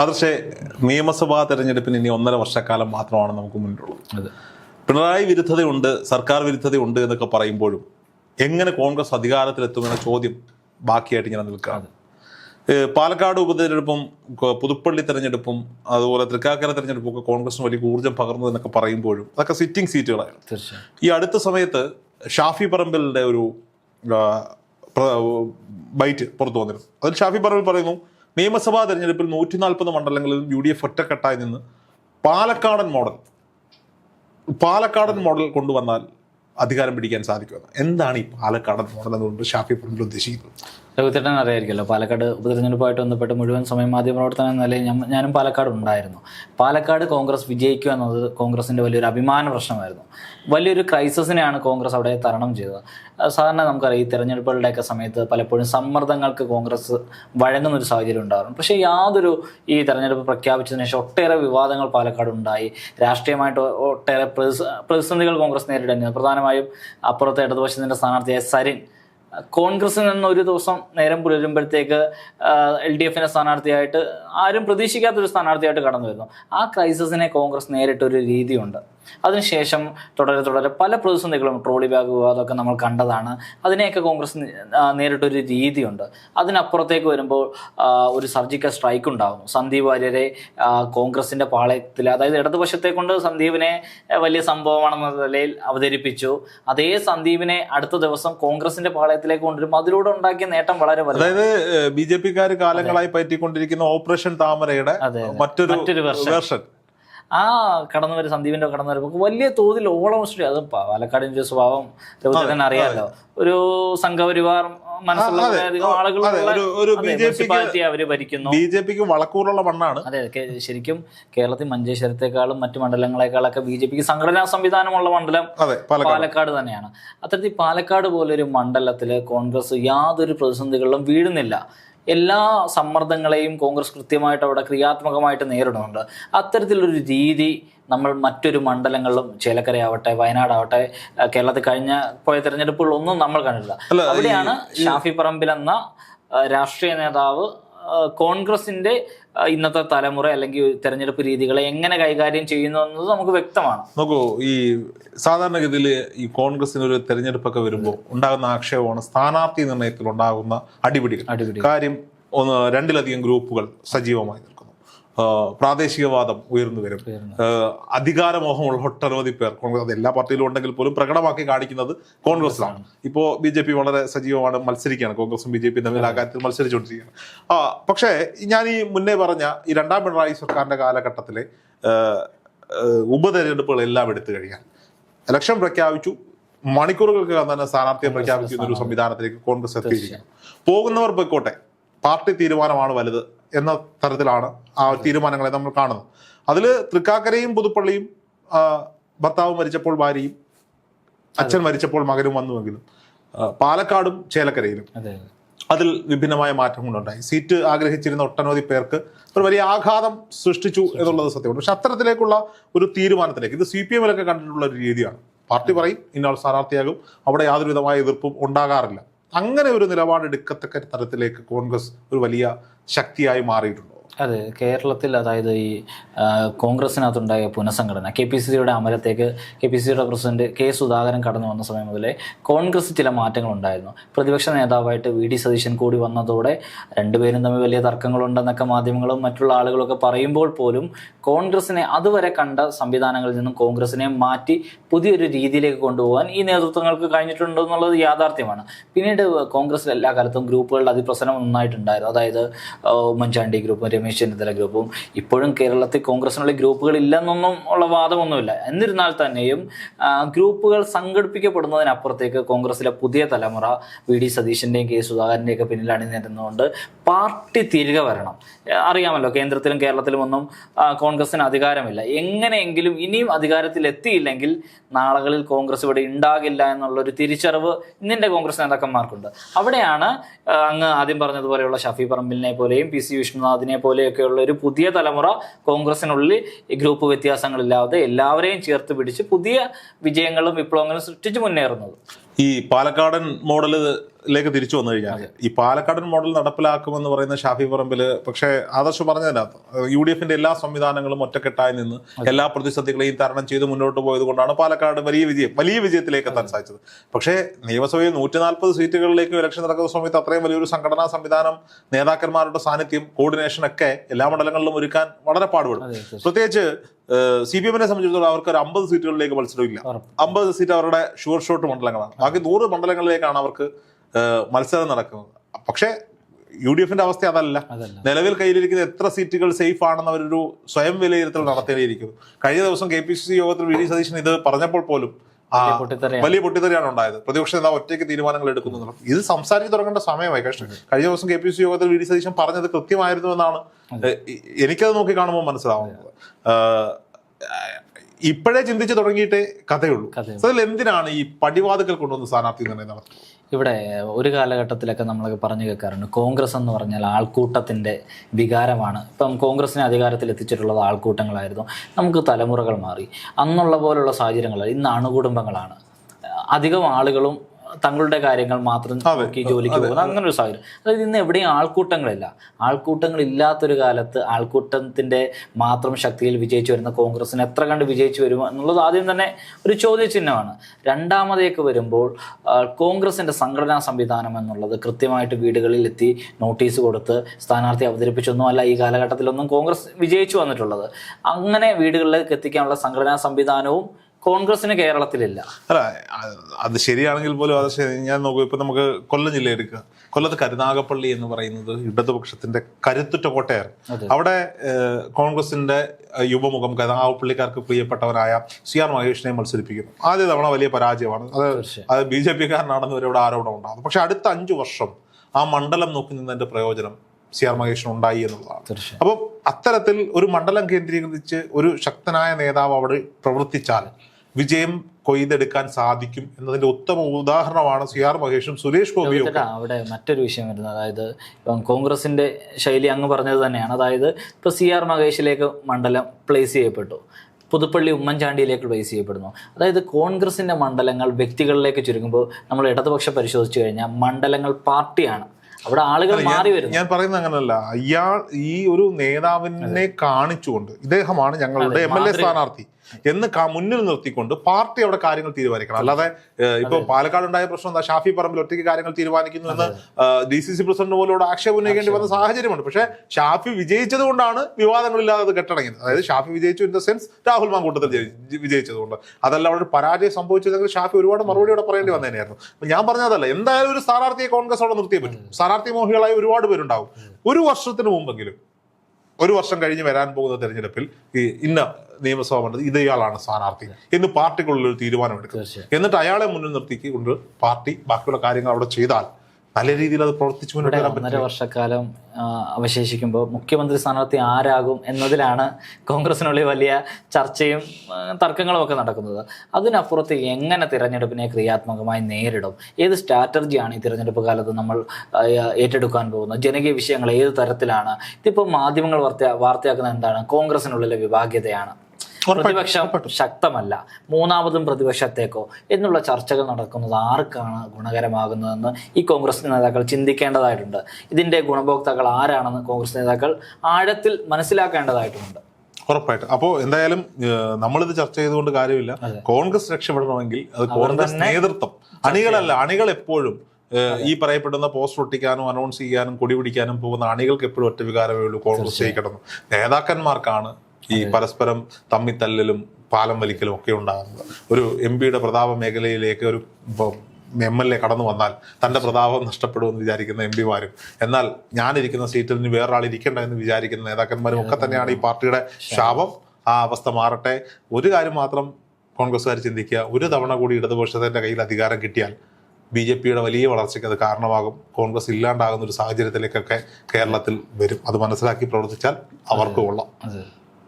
ആദർശേ നിയമസഭാ തെരഞ്ഞെടുപ്പിന് ഇനി ഒന്നര വർഷക്കാലം മാത്രമാണ് നമുക്ക് മുന്നിലുള്ളത്. അതെ. പിണറായി വിരുദ്ധതയുണ്ട് സർക്കാർ വിരുദ്ധതയുണ്ട് എന്നൊക്കെ പറയുമ്പോഴും എങ്ങനെ കോൺഗ്രസ് അധികാരത്തിലെത്തുമെന്ന ചോദ്യം ബാക്കിയായിട്ട് ഇങ്ങനെ നിൽക്കുകയാണ് പാലക്കാട് ഉപതെരഞ്ഞെടുപ്പും പുതുപ്പള്ളി തെരഞ്ഞെടുപ്പും അതുപോലെ തൃക്കാക്കര തെരഞ്ഞെടുപ്പും ഒക്കെ കോൺഗ്രസിന് വലിയ ഊർജം പകർന്നു എന്നൊക്കെ പറയുമ്പോഴും അതൊക്കെ സിറ്റിംഗ് സീറ്റുകളായിരുന്നു ഈ അടുത്ത സമയത്ത് ഷാഫി പറമ്പിലിന്റെ ഒരു ബൈറ്റ് പുറത്തു വന്നിരുന്നു. അതിൽ ഷാഫി പറമ്പിൽ പറയുന്നു നിയമസഭാ തെരഞ്ഞെടുപ്പിൽ നൂറ്റി നാൽപ്പത് മണ്ഡലങ്ങളിൽ യു ഡി എഫ് ഒറ്റക്കെട്ടായി നിന്ന് പാലക്കാടൻ മോഡൽ പാലക്കാടൻ മോഡൽ കൊണ്ടുവന്നാൽ അധികാരം പിടിക്കാൻ സാധിക്കുമെന്ന്. എന്താണ് ഈ പാലക്കാടൻ മോഡൽ എന്നുകൊണ്ട് ഷാഫി പറമ്പിൽ ഉദ്ദേശിക്കുന്നത് രഘുത്തേട്ടൻ അറിയായിരിക്കുമല്ലോ പാലക്കാട് ഉപതെരഞ്ഞെടുപ്പായിട്ട് ബന്ധപ്പെട്ട് മുഴുവൻ സമയം മാധ്യമപ്രവർത്തനം എന്ന നിലയിൽ ഞാനും പാലക്കാട് ഉണ്ടായിരുന്നു പാലക്കാട് കോൺഗ്രസ് വിജയിക്കുക എന്നത് കോൺഗ്രസിന്റെ വലിയൊരു അഭിമാന പ്രശ്നമായിരുന്നു. വലിയൊരു ക്രൈസിസിനെയാണ് കോൺഗ്രസ് അവിടെ തരണം ചെയ്തത്. സാധാരണ നമുക്കറിയാം ഈ തെരഞ്ഞെടുപ്പുകളുടെയൊക്കെ സമയത്ത് പലപ്പോഴും സമ്മർദ്ദങ്ങൾക്ക് കോൺഗ്രസ് വഴങ്ങുന്ന ഒരു സാഹചര്യം ഉണ്ടാകും പക്ഷേ യാതൊരു ഈ തെരഞ്ഞെടുപ്പ് പ്രഖ്യാപിച്ചതിന് ശേഷം ഒട്ടേറെ വിവാദങ്ങൾ പാലക്കാട് ഉണ്ടായി രാഷ്ട്രീയമായിട്ട് ഒട്ടേറെ പ്രതിസന്ധികൾ കോൺഗ്രസ് നേരിടേണ്ടി പ്രധാനമായും അപ്പുറത്തെ ഇടതുപക്ഷത്തിന്റെ സ്ഥാനാർത്ഥിയായ സരിൻ കോൺഗ്രസിൽ നിന്ന് ഒരു ദിവസം നേരം പുലരുമ്പോഴത്തേക്ക് എൽ ഡി എഫിന്റെ സ്ഥാനാർത്ഥിയായിട്ട് ആരും പ്രതീക്ഷിക്കാത്തൊരു സ്ഥാനാർത്ഥിയായിട്ട് കടന്നു വരുന്നു ആ ക്രൈസിസിനെ കോൺഗ്രസ് നേരിട്ടൊരു രീതിയുണ്ട്. അതിനുശേഷം തുടരെ തുടരെ പല പ്രതിസന്ധികളും ട്രോളി ബാഗ് വിവാദമൊക്കെ നമ്മൾ കണ്ടതാണ്. അതിനെയൊക്കെ കോൺഗ്രസ് നേരിട്ടൊരു രീതിയുണ്ട്. അതിനപ്പുറത്തേക്ക് വരുമ്പോൾ ഒരു സർജിക്കൽ സ്ട്രൈക്ക് ഉണ്ടാകും സന്ദീപ് വാര്യരെ കോൺഗ്രസിന്റെ കോൺഗ്രസിന്റെ പാളയത്തിൽ അതായത് ഇടതുപക്ഷത്തെ കൊണ്ട് സന്ദീപിനെ വലിയ സംഭവമാണെന്ന നിലയിൽ അവതരിപ്പിച്ചു. അതേ സന്ദീപിനെ അടുത്ത ദിവസം കോൺഗ്രസിന്റെ പാളയത്തിലേക്ക് കൊണ്ടുവരും. അതിലൂടെ ഉണ്ടാക്കിയ നേട്ടം വളരെ വലുത് അതായത് ബി ജെ പിക്കാർ കാലങ്ങളായി പറ്റിക്കൊണ്ടിരിക്കുന്ന ഓപ്പറേഷൻ താമരയുടെ. മറ്റൊരു വേർഷൻ. ആ കടന്നു വരെ സന്ദീപിന്റെ കടന്നു വരുമ്പോൾ വലിയ തോതിൽ സൃഷ്ടി അത് പാലക്കാടിന്റെ സ്വഭാവം രഘുചേട്ടൻ അറിയാമല്ലോ ഒരു സംഘപരിവാർ ബി ജെ പിക്ക് വളക്കൂറുള്ള മണ്ണാണ്. അതെ ശരിക്കും കേരളത്തിൽ മഞ്ചേശ്വരത്തെക്കാളും മറ്റു മണ്ഡലങ്ങളെക്കാളൊക്കെ ബി ജെ പിക്ക് സംഘടനാ സംവിധാനമുള്ള മണ്ഡലം പാലക്കാട്. പാലക്കാട് തന്നെയാണ്. അത്തരത്തിൽ പാലക്കാട് പോലൊരു മണ്ഡലത്തിൽ കോൺഗ്രസ് യാതൊരു പ്രതിസന്ധികളിലും വീഴുന്നില്ല. എല്ലാ സമ്മർദ്ദങ്ങളെയും കോൺഗ്രസ് കൃത്യമായിട്ട് അവിടെ ക്രിയാത്മകമായിട്ട് നേരിടുന്നുണ്ട്. അത്തരത്തിലൊരു രീതി നമ്മൾ മറ്റൊരു മണ്ഡലങ്ങളിലും ചേലക്കരയാവട്ടെ വയനാടാവട്ടെ കേരളത്തിൽ കഴിഞ്ഞ പോയ തെരഞ്ഞെടുപ്പുകളൊന്നും നമ്മൾ കണ്ടിട്ടില്ല. അവിടെയാണ് ഷാഫി പറമ്പിൽ എന്ന രാഷ്ട്രീയ നേതാവ് കോൺഗ്രസിന്റെ ഇന്നത്തെ തലമുറ അല്ലെങ്കിൽ തെരഞ്ഞെടുപ്പ് രീതികളെ എങ്ങനെ കൈകാര്യം ചെയ്യുന്നു എന്നത് നമുക്ക് വ്യക്തമാണ്. നോക്കൂ ഈ സാധാരണഗതിയിൽ ഈ കോൺഗ്രസിന് ഒരു തെരഞ്ഞെടുപ്പൊക്കെ വരുമ്പോൾ ഉണ്ടാകുന്ന ആക്ഷേപമാണ് സ്ഥാനാർത്ഥി നിർണയത്തിൽ ഉണ്ടാകുന്ന അടിപിടികൾ. അടിപിടി കാര്യം ഒന്ന് രണ്ടിലധികം ഗ്രൂപ്പുകൾ സജീവമായി പ്രാദേശികവാദം ഉയർന്നു വരും. അധികാരമോഹമുള്ള ഒട്ടനവധി പേർ കോൺഗ്രസ് എല്ലാ പാർട്ടിയിലും ഉണ്ടെങ്കിൽ പോലും പ്രകടമാക്കി കാണിക്കുന്നത് കോൺഗ്രസിലാണ് ഇപ്പോൾ ബി ജെ പി വളരെ സജീവമാണ് മത്സരിക്കുകയാണ്. കോൺഗ്രസും ബി ജെ പി തമ്മിൽ ആ കാര്യത്തിൽ മത്സരിച്ചുകൊണ്ടിരിക്കുകയാണ്. ആ പക്ഷേ ഞാൻ ഈ മുന്നേ പറഞ്ഞ ഈ രണ്ടാം പിണറായി സർക്കാരിന്റെ കാലഘട്ടത്തിലെ ഉപതെരഞ്ഞെടുപ്പുകൾ എല്ലാം എടുത്തു കഴിഞ്ഞാൽ ഇലക്ഷൻ പ്രഖ്യാപിച്ചു മണിക്കൂറുകൾക്കകം തന്നെ സ്ഥാനാർത്ഥിയെ പ്രഖ്യാപിക്കുന്ന ഒരു സംവിധാനത്തിലേക്ക് കോൺഗ്രസ് എത്തിയിരിക്കുന്നു. പോകുന്നവർ പോയിക്കോട്ടെ. പാർട്ടി തീരുമാനമാണ് വലുത്. എന്ന തരത്തിലാണ് ആ തീരുമാനങ്ങളെ നമ്മൾ കാണുന്നത്. അതിൽ തൃക്കാക്കരയും പുതുപ്പള്ളിയും ഭർത്താവ് മരിച്ചപ്പോൾ ഭാര്യയും അച്ഛൻ മരിച്ചപ്പോൾ മകനും വന്നുവെങ്കിലും പാലക്കാടും ചേലക്കരയിലും അതെ. അതിൽ വിഭിന്നമായ മാറ്റം കൊണ്ടുണ്ടായി. സീറ്റ് ആഗ്രഹിച്ചിരുന്ന ഒട്ടനവധി പേർക്ക് ഒരു വലിയ ആഘാതം സൃഷ്ടിച്ചു എന്നുള്ളത് സത്യമാണ്. പക്ഷെ അത്തരത്തിലേക്കുള്ള ഒരു തീരുമാനത്തിലേക്ക് ഇത് സി പി എമ്മിലൊക്കെ കണ്ടിട്ടുള്ള ഒരു രീതിയാണ്. പാർട്ടി പറയും ഇന്നാൾ സ്ഥാനാർത്ഥിയാകും അവിടെ യാതൊരു വിധമായ എതിർപ്പും ഉണ്ടാകാറില്ല. അങ്ങനെ ഒരു നിലപാടെടുക്കത്തക്ക തരത്തിലേക്ക് കോൺഗ്രസ് ഒരു വലിയ ശക്തിയായി മാറിയിട്ടുണ്ടോ. അതെ കേരളത്തിൽ അതായത് ഈ കോൺഗ്രസിനകത്തുണ്ടായ പുനഃസംഘടന കെ പി സി സിയുടെ അമരത്തേക്ക് കെ പി സി സിയുടെ പ്രസിഡന്റ് കെ സുധാകരൻ കടന്നു വന്ന സമയം മുതലേ കോൺഗ്രസ് ചില മാറ്റങ്ങൾ ഉണ്ടായിരുന്നു പ്രതിപക്ഷ നേതാവായിട്ട് വി ഡി സതീശൻ കൂടി വന്നതോടെ രണ്ടുപേരും തമ്മിൽ വലിയ തർക്കങ്ങളുണ്ടെന്നൊക്കെ മാധ്യമങ്ങളും മറ്റുള്ള ആളുകളൊക്കെ പറയുമ്പോൾ പോലും കോൺഗ്രസിനെ അതുവരെ കണ്ട സംവിധാനങ്ങളിൽ നിന്നും കോൺഗ്രസിനെ മാറ്റി പുതിയൊരു രീതിയിലേക്ക് കൊണ്ടുപോകാൻ ഈ നേതൃത്വങ്ങൾക്ക് കഴിഞ്ഞിട്ടുണ്ടോ എന്നുള്ളത് യാഥാർത്ഥ്യമാണ്. പിന്നീട് കോൺഗ്രസിൽ എല്ലാ കാലത്തും ഗ്രൂപ്പുകളുടെ അതിപ്രസരം നന്നായിട്ടുണ്ടായിരുന്നു. അതായത് ഉമ്മൻചാണ്ടി ഗ്രൂപ്പ് രമേശ് ചെന്നിത്തല ഗ്രൂപ്പും ഇപ്പോഴും കേരളത്തിൽ കോൺഗ്രസിനുള്ള ഗ്രൂപ്പുകൾ ഇല്ലെന്നൊന്നും ഉള്ള വാദമൊന്നുമില്ല. എന്നിരുന്നാൽ തന്നെയും ഗ്രൂപ്പുകൾ സംഘടിപ്പിക്കപ്പെടുന്നതിനപ്പുറത്തേക്ക് കോൺഗ്രസിലെ പുതിയ തലമുറ വി ഡി സതീശന്റെയും കെ സുധാകരന്റെയൊക്കെ പിന്നിൽ അണിനിരുന്നുകൊണ്ട് പാർട്ടി തിരികെ വരണം. അറിയാമല്ലോ കേന്ദ്രത്തിലും കേരളത്തിലും ഒന്നും കോൺഗ്രസിന് അധികാരമില്ല. എങ്ങനെയെങ്കിലും ഇനിയും അധികാരത്തിൽ എത്തിയില്ലെങ്കിൽ നാളുകളിൽ കോൺഗ്രസ് ഇവിടെ ഉണ്ടാകില്ല എന്നുള്ള ഒരു തിരിച്ചറിവ് ഇന്നിന്റെ കോൺഗ്രസ് നേതാക്കന്മാർക്കുണ്ട്. അവിടെയാണ് അങ്ങ് ആദ്യം പറഞ്ഞതുപോലെയുള്ള ഷഫി പറമ്പിലിനെ പോലെയും പി സി വിഷ്ണുനാഥിനെ പോലെയൊക്കെയുള്ള ഒരു പുതിയ തലമുറ കോൺഗ്രസിനുള്ളിൽ ഗ്രൂപ്പ് വ്യത്യാസങ്ങളില്ലാതെ എല്ലാവരെയും ചേർത്ത് പിടിച്ച് പുതിയ വിജയങ്ങളും വിപ്ലവങ്ങളും സൃഷ്ടിച്ച് മുന്നേറുന്നത്. ഈ പാലക്കാടൻ മോഡലിലേക്ക് തിരിച്ചു വന്നു കഴിഞ്ഞാൽ ഈ പാലക്കാടൻ മോഡൽ നടപ്പിലാക്കുമെന്ന് പറയുന്ന ഷാഫി പറമ്പിൽ പക്ഷേ ആദർശ് പറഞ്ഞതിനകത്ത് യു ഡി എഫിന്റെ എല്ലാ സംവിധാനങ്ങളും ഒറ്റക്കെട്ടായി നിന്ന് എല്ലാ പ്രതിസന്ധികളെയും തരണം ചെയ്ത് മുന്നോട്ട് പോയത് കൊണ്ടാണ് പാലക്കാട് വലിയ വിജയം വലിയ വിജയത്തിലേക്ക് എത്താൻ സാധിച്ചത്. പക്ഷേ നിയമസഭയിൽ നൂറ്റി നാൽപ്പത് സീറ്റുകളിലേക്ക് ഇലക്ഷൻ നടക്കുന്ന സമയത്ത് അത്രയും വലിയൊരു സംഘടനാ സംവിധാനം നേതാക്കന്മാരുടെ സാന്നിധ്യം കോർഡിനേഷൻ ഒക്കെ എല്ലാ മണ്ഡലങ്ങളിലും ഒരുക്കാൻ വളരെ പാടുപെടും പ്രത്യേകിച്ച് സി പി എമ്മിനെ സംബന്ധിച്ചിടത്തോളം അവർക്ക് ഒരു അമ്പത് സീറ്റുകളിലേക്ക് മത്സരമില്ല. അമ്പത് സീറ്റ് അവരുടെ ഷുവർ ഷോട്ട് മണ്ഡലങ്ങളാണ്. ബാക്കി നൂറ് മണ്ഡലങ്ങളിലേക്കാണ് അവർക്ക് മത്സരം നടക്കുന്നത്. പക്ഷേ യു ഡി എഫിന്റെ അവസ്ഥ അതല്ല. നിലവിൽ കയ്യിലിരിക്കുന്ന എത്ര സീറ്റുകൾ സേഫ് ആണെന്ന് അവരൊരു സ്വയം വിലയിരുത്തൽ നടത്തേണ്ടിയിരിക്കുന്നു. കഴിഞ്ഞ ദിവസം കെ പി സി സി യോഗത്തിൽ വി ഡി സതീശൻ ഇത് പറഞ്ഞപ്പോൾ പോലും വലിയ പൊട്ടിത്തെറിയാണ്. ഉണ്ടായത്. പ്രതിപക്ഷ നേതാവ് ഒറ്റയ്ക്ക് തീരുമാനങ്ങൾ എടുക്കുന്നു ഇത് സംസാരിച്ച് തുടങ്ങേണ്ട സമയമായി കഷ്ടം കഴിഞ്ഞ ദിവസം കെ പി സി യോഗത്തിൽ വി ഡി സതീശൻ പറഞ്ഞത് കൃത്യമായിരുന്നു എന്നാണ്. എനിക്കത് നോക്കി കാണുമ്പോൾ മനസ്സിലാവുന്നത്. ഇപ്പോഴേ ചിന്തിച്ചു തുടങ്ങിയിട്ടേ കഥയുള്ളൂ. കഥയുള്ളൂ. അതിൽ എന്തിനാണ് ഈ പടിവാതുക്കൾ കൊണ്ടുവന്ന് സ്ഥാനാർത്ഥി നിർണയം നടത്തുന്നത്? ഇവിടെ ഒരു കാലഘട്ടത്തിലൊക്കെ നമ്മളൊക്കെ പറഞ്ഞു കേൾക്കാറുണ്ട്. കോൺഗ്രസ് എന്ന് പറഞ്ഞാൽ ആൾക്കൂട്ടത്തിന്റെ വികാരമാണ്. ഇപ്പം കോൺഗ്രസിനെ അധികാരത്തിൽ എത്തിച്ചിട്ടുള്ളത് ആൾക്കൂട്ടങ്ങളായിരുന്നു. നമുക്ക് തലമുറകൾ മാറി. അന്നുള്ള പോലുള്ള സാഹചര്യങ്ങൾ ഇന്ന് അണുകുടുംബങ്ങളാണ്. അധികം ആളുകളും തങ്ങളുടെ കാര്യങ്ങൾ മാത്രം നോക്കി ജോലിക്ക് പോകുന്ന അങ്ങനെ ഒരു സാഹചര്യം. അതായത് ഇന്ന് എവിടെയും ആൾക്കൂട്ടങ്ങളില്ല. ആൾക്കൂട്ടങ്ങൾ ഇല്ലാത്തൊരു കാലത്ത് ആൾക്കൂട്ടത്തിന്റെ മാത്രം ശക്തിയിൽ വിജയിച്ചു വരുന്ന കോൺഗ്രസിന് എത്ര കണ്ട് വിജയിച്ചു വരുമോ എന്നുള്ളത് ആദ്യം തന്നെ ഒരു ചോദ്യചിഹ്നമാണ്. രണ്ടാമതേക്ക് വരുമ്പോൾ കോൺഗ്രസിന്റെ സംഘടനാ സംവിധാനം എന്നുള്ളത് കൃത്യമായിട്ട് വീടുകളിൽ എത്തി നോട്ടീസ് കൊടുത്ത് സ്ഥാനാർത്ഥി അവതരിപ്പിച്ചൊന്നും അല്ല ഈ കാലഘട്ടത്തിലൊന്നും കോൺഗ്രസ് വിജയിച്ചു വന്നിട്ടുള്ളത്. അങ്ങനെ വീടുകളിലേക്ക് എത്തിക്കാനുള്ള സംഘടനാ സംവിധാനവും കോൺഗ്രസിന് കേരളത്തിലില്ല. അല്ല അത് ശരിയാണെങ്കിൽ പോലും അത് ഞാൻ നോക്കൂ ഇപ്പൊ നമുക്ക് കൊല്ലം ജില്ല എടുക്കുക. കൊല്ലത്ത് കരുനാഗപ്പള്ളി എന്ന് പറയുന്നത് ഇടതുപക്ഷത്തിന്റെ കരുത്തുറ്റ കോട്ടയായിരുന്നു അവിടെ കോൺഗ്രസിന്റെ യുവമുഖം കരുനാഗപ്പള്ളിക്കാർക്ക് പ്രിയപ്പെട്ടവനായ സി ആർ മഹേഷിനെ മത്സരിപ്പിക്കുന്നു. ആദ്യ തവണ വലിയ പരാജയമാണ്. അത്. അത് ബി ജെ പിക്കാരനാണെന്ന് വരെ ഇവിടെ ആരോപണം ഉണ്ടാകും പക്ഷെ അടുത്ത അഞ്ചു വർഷം ആ മണ്ഡലം നോക്കി നിന്നതിന്റെ പ്രയോജനം സി ആർ മഹേഷിന് ഉണ്ടായി എന്നുള്ളതാണ് അപ്പോൾ അത്തരത്തിൽ ഒരു മണ്ഡലം കേന്ദ്രീകരിച്ച് ഒരു ശക്തനായ നേതാവ് അവിടെ പ്രവർത്തിച്ചാൽ വിജയം കൊയ്തെടുക്കാൻ സാധിക്കും എന്നതിന്റെ ഉത്തമ ഉദാഹരണമാണ് സി ആർ മഹേഷും സുരേഷ് ഗോപിയും അവിടെ മറ്റൊരു വിഷയം വരുന്നത് അതായത് ഇപ്പം കോൺഗ്രസിന്റെ ശൈലി അങ്ങ് പറഞ്ഞത് തന്നെയാണ്. അതായത് ഇപ്പൊ സി ആർ മഹേഷിലേക്ക് മണ്ഡലം പ്ലേസ് ചെയ്യപ്പെട്ടു. പുതുപ്പള്ളി ഉമ്മൻചാണ്ടിയിലേക്ക് പ്ലേസ് ചെയ്യപ്പെടുന്നു. അതായത് കോൺഗ്രസിന്റെ മണ്ഡലങ്ങൾ വ്യക്തികളിലേക്ക് ചുരുങ്ങുമ്പോൾ നമ്മൾ ഇടതുപക്ഷം പരിശോധിച്ചു കഴിഞ്ഞാൽ മണ്ഡലങ്ങൾ പാർട്ടിയാണ്. അവിടെ ആളുകൾ മാറി വരുന്നു. ഞാൻ പറയുന്നത് അങ്ങനല്ല. അയാൾ ഈ ഒരു നേതാവിനെ കാണിച്ചുകൊണ്ട് ഇദ്ദേഹമാണ് ഞങ്ങളുടെ എം എൽ എ സ്ഥാനാർത്ഥി. എന്ന് മുന്നിൽ നിർത്തിക്കൊണ്ട് പാർട്ടി അവിടെ കാര്യങ്ങൾ തീരുമാനിക്കണം. അല്ലാതെ ഇപ്പൊ പാലക്കാട് ഉണ്ടായ പ്രശ്നം എന്താ? ഷാഫി പറമ്പിൽ ഒറ്റയ്ക്ക് കാര്യങ്ങൾ തീരുമാനിക്കുന്നു എന്ന് ഡി സി സി പ്രസിഡന്റ് പോലോട് ആക്ഷേപം ഉന്നയിക്കേണ്ടി വന്ന സാഹചര്യമുണ്ട്. പക്ഷേ ഷാഫി വിജയിച്ചത് കൊണ്ടാണ് വിവാദങ്ങളില്ലാതെ അത് കെട്ടടങ്ങിയത്. അതായത് ഷാഫി വിജയിച്ചു in the sense Rahul Mamkootathil വിജയിച്ചത് വിജയിച്ചതുകൊണ്ട്. അതല്ല അവിടെ പരാജയം സംഭവിച്ചതെങ്കിൽ ഷാഫി ഒരുപാട് മറുപടി അവിടെ പറയേണ്ടി വന്നതിനായിരുന്നു അപ്പൊ ഞാൻ പറഞ്ഞതല്ല എന്തായാലും ഒരു സ്ഥാനാർത്ഥിയെ കോൺഗ്രസ് അവിടെ നിർത്തിയേ പറ്റും. സ്ഥാനാർത്ഥി മോഹികളായി ഒരുപാട് പേരുണ്ടാവും. ഒരു വർഷത്തിന് മുമ്പെങ്കിലും ഒരു വർഷം കഴിഞ്ഞ് വരാൻ പോകുന്ന തെരഞ്ഞെടുപ്പിൽ ഈ ഇന്ന നിയമസഭാ മണ്ഡലത്തിൽ ഇത് ഇയാളാണ് സ്ഥാനാർത്ഥി എന്ന് പാർട്ടിക്കുള്ളിൽ ഒരു തീരുമാനമെടുക്കും. എന്നിട്ട് അയാളെ മുന്നിൽ നിർത്തിക്കൊണ്ട് പാർട്ടി ബാക്കിയുള്ള കാര്യങ്ങൾ അവിടെ ചെയ്താൽ നല്ല രീതിയിൽ അത് പ്രവർത്തിച്ചു ഒന്നര വർഷക്കാലം അവശേഷിക്കുമ്പോൾ മുഖ്യമന്ത്രി സ്ഥാനാർത്ഥി ആരാകും എന്നതിലാണ് കോൺഗ്രസിനുള്ളിൽ വലിയ ചർച്ചയും തർക്കങ്ങളും ഒക്കെ നടക്കുന്നത്. അതിനപ്പുറത്ത് എങ്ങനെ തിരഞ്ഞെടുപ്പിനെ ക്രിയാത്മകമായി നേരിടും? ഏത് സ്ട്രാറ്റജിയാണ് ഈ തിരഞ്ഞെടുപ്പ് കാലത്ത് നമ്മൾ ഏറ്റെടുക്കാൻ പോകുന്നത്? ജനകീയ വിഷയങ്ങൾ ഏത് തരത്തിലാണ്? ഇതിപ്പോൾ മാധ്യമങ്ങൾ വാർത്ത വാർത്തയാക്കുന്നത് എന്താണ്? കോൺഗ്രസിനുള്ളിലെ വിഭാഗ്യതയാണ്. പ്രതിപക്ഷം ശക്തമല്ല. മൂന്നാമതും പ്രതിപക്ഷത്തേക്കോ എന്നുള്ള ചർച്ചകൾ നടക്കുന്നത് ആർക്കാണ് ഗുണകരമാകുന്നതെന്ന് ഈ കോൺഗ്രസ് നേതാക്കൾ ചിന്തിക്കേണ്ടതായിട്ടുണ്ട്. ഇതിന്റെ ഗുണഭോക്താക്കൾ ആരാണെന്ന് കോൺഗ്രസ് നേതാക്കൾ ആഴത്തിൽ മനസ്സിലാക്കേണ്ടതായിട്ടുണ്ട്. ഉറപ്പായിട്ട്. അപ്പോൾ എന്തായാലും നമ്മളിത് ചർച്ച ചെയ്തുകൊണ്ട് കാര്യമില്ല. കോൺഗ്രസ് രക്ഷപ്പെടണമെങ്കിൽ അത് കോൺഗ്രസ് നേതൃത്വം. അണികളല്ല അണികൾ എപ്പോഴും ഈ പറയപ്പെടുന്ന പോസ്റ്റർ ഒട്ടിക്കാനും അനൗൺസ് ചെയ്യാനും കൊടി പിടിക്കാനും പോകുന്ന അണികൾക്ക് എപ്പോഴും ഒറ്റ വികാരമേ ഉള്ളൂ കോൺഗ്രസ് ജയിക്കണം നേതാക്കന്മാർക്കാണ് ഈ പരസ്പരം തമ്മിത്തല്ലലും പാലം വലിക്കലും ഒക്കെ ഉണ്ടാകുന്നത്. ഒരു എം പിയുടെ പ്രതാപ മേഖലയിലേക്ക് ഒരു എം എൽ എ കടന്നു വന്നാൽ തന്റെ പ്രതാപം നഷ്ടപ്പെടുമെന്ന് വിചാരിക്കുന്ന എം പിമാരും എന്നാൽ ഞാനിരിക്കുന്ന സീറ്റിൽ നിന്ന് വേറൊരാൾ ഇരിക്കണ്ട എന്ന് വിചാരിക്കുന്ന നേതാക്കന്മാരും ഒക്കെ തന്നെയാണ് ഈ പാർട്ടിയുടെ ശാപം. ആ അവസ്ഥ മാറട്ടെ. ഒരു കാര്യം മാത്രം കോൺഗ്രസ്സുകാർ ചിന്തിക്കുക. ഒരു തവണ കൂടി ഇടതുപക്ഷത്തിന്റെ കയ്യിൽ അധികാരം കിട്ടിയാൽ ബി ജെ പിയുടെ വലിയ വളർച്ചയ്ക്ക് അത് കാരണമാകും. കോൺഗ്രസ് ഇല്ലാണ്ടാകുന്ന ഒരു സാഹചര്യത്തിലേക്കൊക്കെ കേരളത്തിൽ വരും. അത് മനസ്സിലാക്കി പ്രവർത്തിച്ചാൽ അവർക്ക് കൊള്ളാം.